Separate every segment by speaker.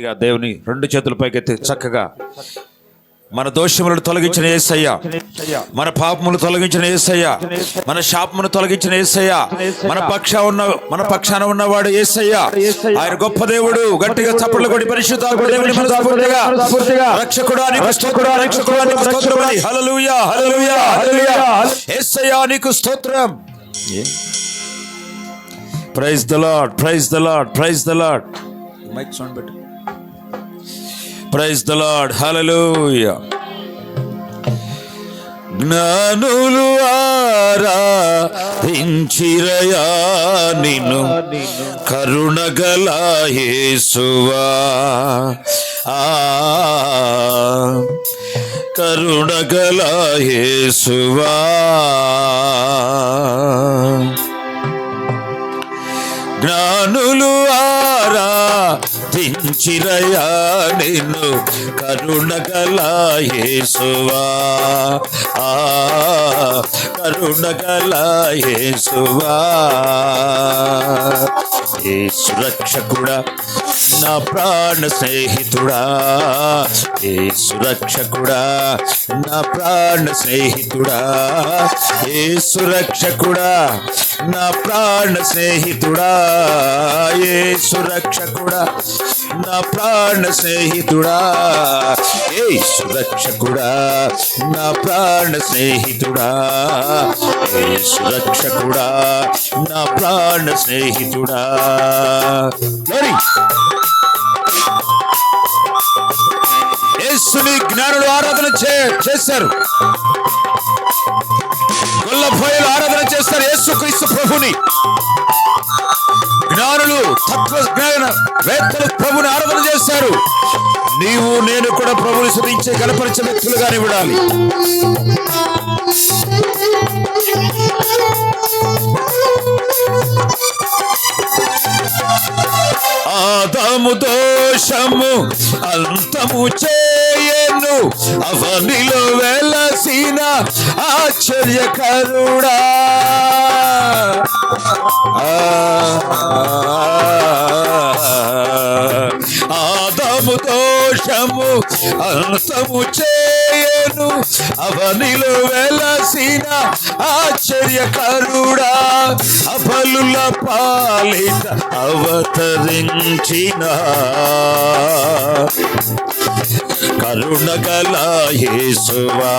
Speaker 1: ఇక దేవుని రెండు చేతుల పైకెత్తి చక్కగా మన దోషములను తొలగించిన ఏసయ్య. మన పాపములు తొలగించిన ఏసయ్య. మన శాపమును తొలగించిన ఏసయ్య. మన పక్ష ఉన్న మన పక్షాన ఉన్నవాడు ఏసయ్య. ఆయన గొప్ప దేవుడు. గట్టిగా చప్పట్లు కొడి దేవుని మనస్ఫూర్తిగా రక్షకుడా నీకు స్తోత్రం. Praise the lord praise the lord praise the lord mic sound పెట్టు. ప్రైజ్ ద లాడ్ హల్లెలూయా జ్ఞానులు ఆరాధించిరయా నిన్ను. కరుణగల యేసువా. ఆ. కరుణగల యేసువా. జ్ఞానులు ఆరాధించిరయా నిన్ను. కరుణగల యేసువా. ఆ కరుణగల ఏ యేసు రక్షకుడా నా ప్రాణ స్నేహితుడా ఏ సురక్షకుడా నా ప్రాణ స్నేహితుడా ఏ సురక్షకుడా నా ప్రాణ స్నేహితుడా ఏ సురక్షకుడా నా ప్రాణ స్నేహితుడా ఏ సురక్షకుడా నా ప్రాణ స్నేహితుడా ఏ సురక్షకుడా నా ప్రాణ స్నేహితుడా. జ్ఞానులు ఆరాధన చేశారు. గొల్లపోయలు ఆరాధన చేస్తారు యేసు క్రీస్తు ప్రభుని. జ్ఞానులు తత్వ జ్ఞాన వేత్తలు ప్రభుని ఆరాధన చేశారు నీవు నేను కూడా ప్రభుని శుద్ధించే గణపరిచ వ్యక్తులుగానే విడాలి ఆదము దోషము అంతము చే చేయను అవనిలో వెలసిన ఆశ్చర్యకరుడా ఆదము దోషము అంతము చే చేయను. అవనిలో వెలసిన ఆశ్చర్యకరుడా అఫలుల పాలిట అవతరించిన. కరుణగల యేసువా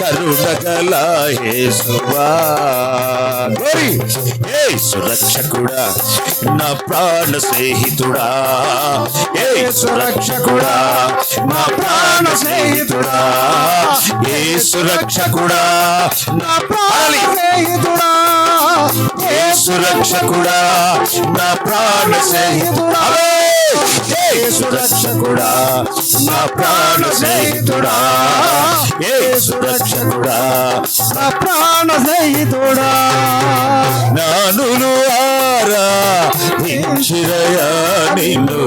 Speaker 1: కరుణగల యేసువా. Glory. యేసు రక్షకుడా నా ప్రాణ స్నేహితుడా. ఏ సురక్షకుడా నా ప్రాణ స్నేహితుడా. ఏ సురక్షకుడా నా ప్రాణ స్నేహితుడా. ఏ సురక్షకుడా నా ప్రాణ స్నేహితుడా. యేసు రక్షకుడా నా ప్రాణ స్నేహితుడా. యేసు
Speaker 2: నా ప్రాణ స్నేహితుడా.
Speaker 1: నిన్ను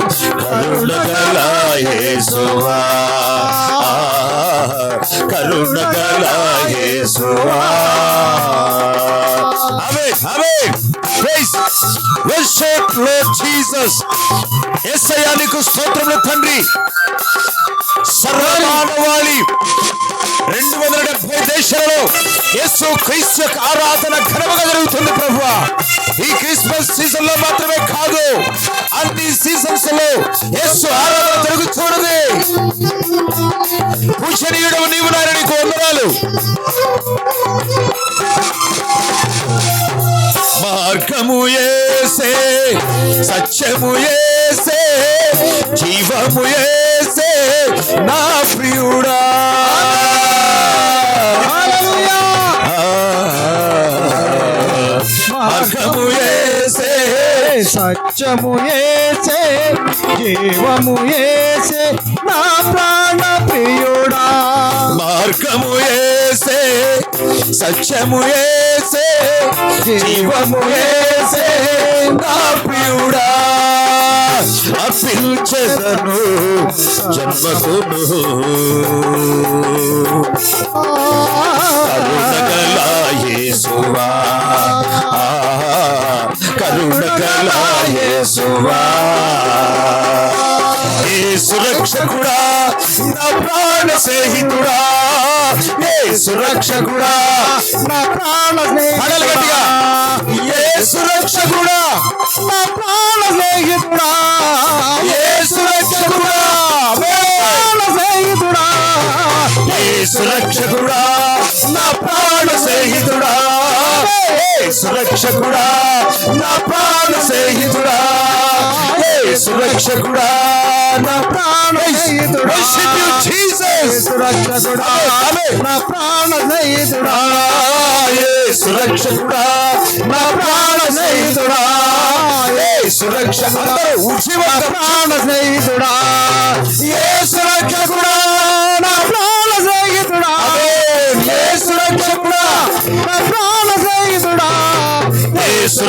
Speaker 1: వర్షిప్ లార్డ్ జీసస్ యేసయ్యా నీకు స్తోత్రములు తండ్రి. సర్వమానవాళి. రెండు వందల డెబ్బై దేశాలలో యేసు క్రీస్తు యొక్క ఆరాధన ఘనముగా జరుగుతుంది ప్రభు ఈ క్రిస్మస్ సీజన్లో మాత్రమే కాదు అన్ని సీజన్స్లో యేసు ఆరాధన జరుగుతున్నది పూజనీయుడు నీవు నాయన నీకు వందనాలు. మార్గము ఏసే సత్యము ఏసే జీవము ఏసే నా ప్రియుడా. మార్గము ఏసే
Speaker 2: సత్యము ఏసే జీవము ఏసే నా ప్రాణ ప్రియుడా.
Speaker 1: మార్గము ఏసే సత్యము ఏసే జీవము ఏసే నా ప్రియుడా. అర్పించదను జన్మకును. ప్రాణ స్నేహితుడా యేసు రక్షకుడా
Speaker 2: నా ప్రాణ
Speaker 1: పాడాలి గట్టిగా. యేసు రక్షకుడా
Speaker 2: నా ప్రాణ స్నేహితుడా
Speaker 1: యేసు రక్షకుడా
Speaker 2: ప్రాణ స్నేహితుడా
Speaker 1: యేసు రక్షకుడా నా ప్రాణ స్నేహితుడా యేసు రక్షకుడా నా ప్రాణ స్నేహితుడా యేసు రక్షకుడా నా ప్రాణ
Speaker 2: స్నేహితుడా.
Speaker 1: Worship you, Jesus.
Speaker 2: యేసు రక్షకుడా
Speaker 1: ఆమేన్.
Speaker 2: నా ప్రాణ స్నేహితుడా
Speaker 1: యేసు రక్షకుడా నా ప్రాణ స్నేహితుడా యేసు రక్షకుడా
Speaker 2: నా ప్రాణ స్నేహితుడా
Speaker 1: యేసు రక్షకుడా
Speaker 2: నా ప్రాణ స్నేహితుడా?
Speaker 1: యేసు రక్షకుడా.
Speaker 2: నా ప్రాణ స్నేహితుడా?
Speaker 1: యేసు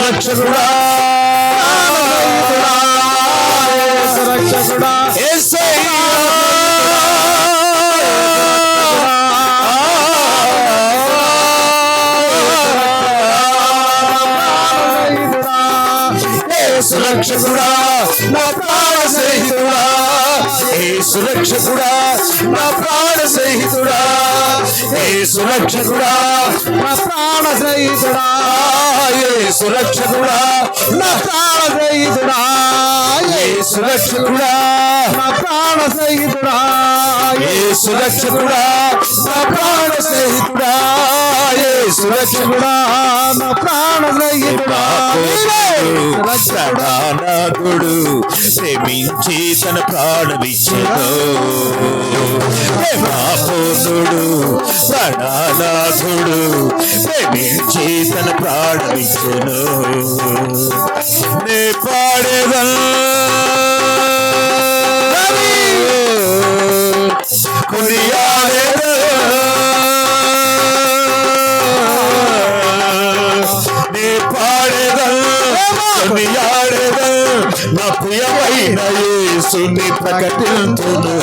Speaker 1: ఏ సురక్షకుడా నా ప్రాణ సహితుడా? ఏ సురక్షకుడా నా ప్రాణ సహితుడా? ఏ సురక్షకుడా
Speaker 2: నా ప్రాణ సహితుడా?
Speaker 1: ఏ సురక్షకుడా
Speaker 2: నా ప్రాణ సహితుడా?
Speaker 1: ఏ సురక్షకుడా
Speaker 2: నా ప్రాణ స్నేహితుడా
Speaker 1: యేసు రక్షకుడా నా ప్రాణ స్నేహితుడా ప్రాణనాథుడు ప్రేమించి తన ప్రాణమిచ్చను ప్రేమాపూర్ణుడు ప్రాణనాథుడు ప్రేమించి తన ప్రాణమిచ్చను నే పాడేదా నీ నా ప్రియమైన యేసుని ప్రకటించును.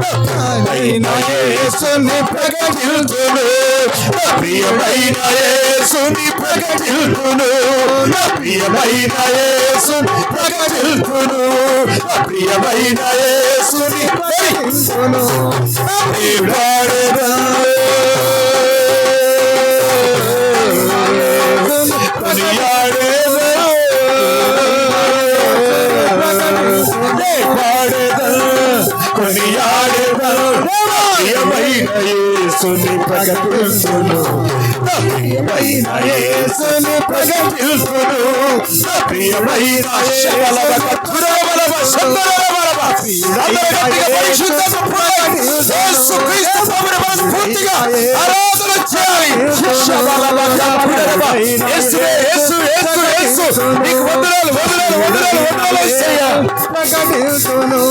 Speaker 1: ప్రియమైన యేసుని ప్రకటించును. నా ప్రియమైన యేసుని ప్రకటించును. నా ప్రియమైన యేసుని ప్రకటించును. నా ప్రియమైన యేసుని ప్రకటించును. నీ యేసుని ప్రకటించును నా ప్రియమైన యేసుని ప్రకటించును నా ప్రియమైన మనస్ఫూర్తిగా ఆరాధన చేయాలి శబలవ కత్తురవలవ. యేసువే, యేసు యేసు యేసు నీకు వందనాలు వందనాలు వందనాలు వందనాలు యేసయ్యా.
Speaker 2: ప్రకటించును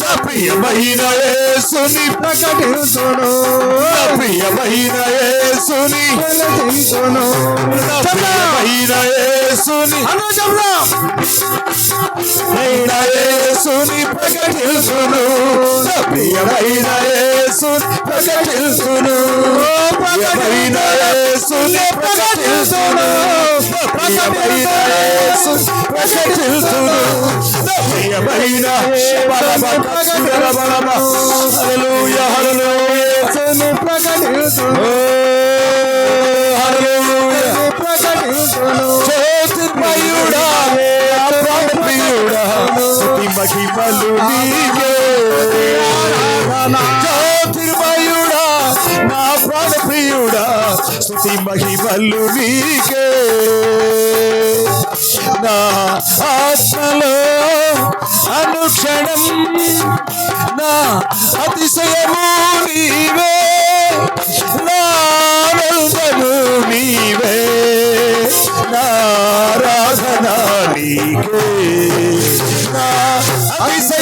Speaker 1: నా ప్రియమైన యేసుని
Speaker 2: ప్రకటించును
Speaker 1: నా ప్రియమైన యేసుని
Speaker 2: ప్రకటించును
Speaker 1: నా ప్రియమైన యేసుని
Speaker 2: అనుజంలో
Speaker 1: ప్రియమైన యేసుని ప్రకటించును. ప్రియమైన యేసుని ప్రకటించును. ప్రియమైన యేసుని ప్రకటించును. ప్రియమైన యేసుని ప్రకటించును ప్రియమైన. హల్లెలూయా హల్లెలూయా.
Speaker 2: యేసుని ప్రకటించును ప్రకటించును
Speaker 1: జ్యోతిర్మయుడా మహిమలు నీకే జ్యోతిర్మయుడా నా ప్రాణప్రియుడా స్తుతి మహిమలు నీకే. నా ఆత్మలో అనుక్షణం నా అతిశయము నీవే నా నీవే నారాధనా నీకే. నా అతిశయ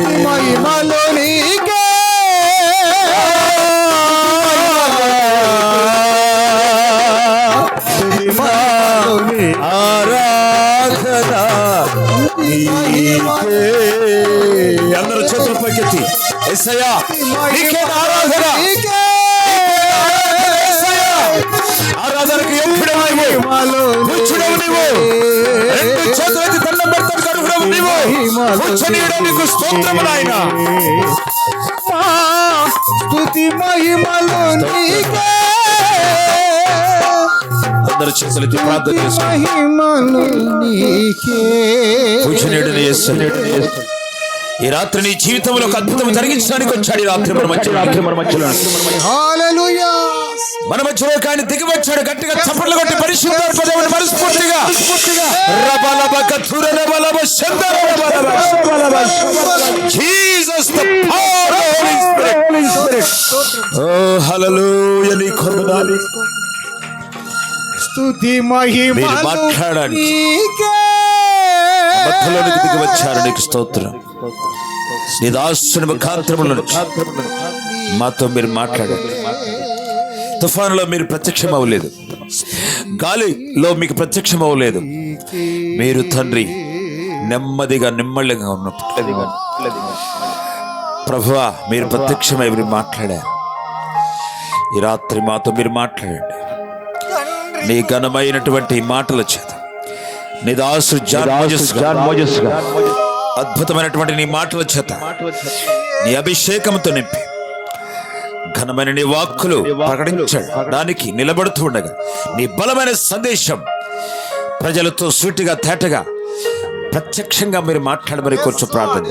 Speaker 1: ఆరాధన అందరూ చేతులు పైకెత్తి. ఎస్సయ్యా నీకే ఆరాధన. ఆరాధనకు ఎప్పుడు నీవు?
Speaker 2: మహిమలో
Speaker 1: కూర్చున్నావు నీవు. రెండు చేతులు ఎత్తి దండం పెడతాను కడుగురావు నీవు. కూర్చొని నీకు స్తోత్రము నాయన.
Speaker 2: మా స్తుతి మహిమలో నీకే.
Speaker 1: అందరూ చేతులు ఎత్తి ప్రార్థన ఈ రాత్రి నీ జీవితంలో ఒక అద్భుతం జరిగించడానికి వచ్చాడు ఈ రాత్రి మన మధ్య రాత్రి మన మధ్యలో.
Speaker 2: హల్లెలూయా
Speaker 1: మన మధ్యలో కానీ దిగి వచ్చాడు గట్టిగా చప్పట్లు కొట్టి పరిశుద్ధాత్మ దేవుని మనస్ఫూర్తిగా. రబలబ కథుర రబలబ శందర రబలబ. Jesus, the power of the Holy Spirit. Oh, hallelujah, నీ కొందనాలు.
Speaker 2: స్తుతి
Speaker 1: మాట్లాడండి. మధ్యలోనికి దిగి వచ్చారు నీకు స్తోత్రం. నీ దాసుని ముఖాంతరముల మాతో మీరు మాట్లాడండి. తుఫానులో మీరు ప్రత్యక్షం అవ్వలేదు. గాలిలో మీకు ప్రత్యక్షం అవ్వలేదు. మీరు తండ్రి నెమ్మదిగా నిమ్మళ్ళంగా ఉన్నప్పుడు. ప్రభువా మీరు ప్రత్యక్షమై మీరు మాట్లాడారు. ఈ రాత్రి మాతో మీరు మాట్లాడండి. నీ ఘనమైనటువంటి మాటల చేత. నీ దాసు అద్భుతమైనటువంటి నీ మాటల చేత నీ అభిషేకంతో నింపి ఘనమైన నీ వాక్కులు ప్రకటించడానికి నిలబడుతూ ఉండగా నీ బలమైన సందేశం ప్రజలతో సూటిగా తేటగా ప్రత్యక్షంగా మీరు మాట్లాడమని కొంచెం ప్రార్థన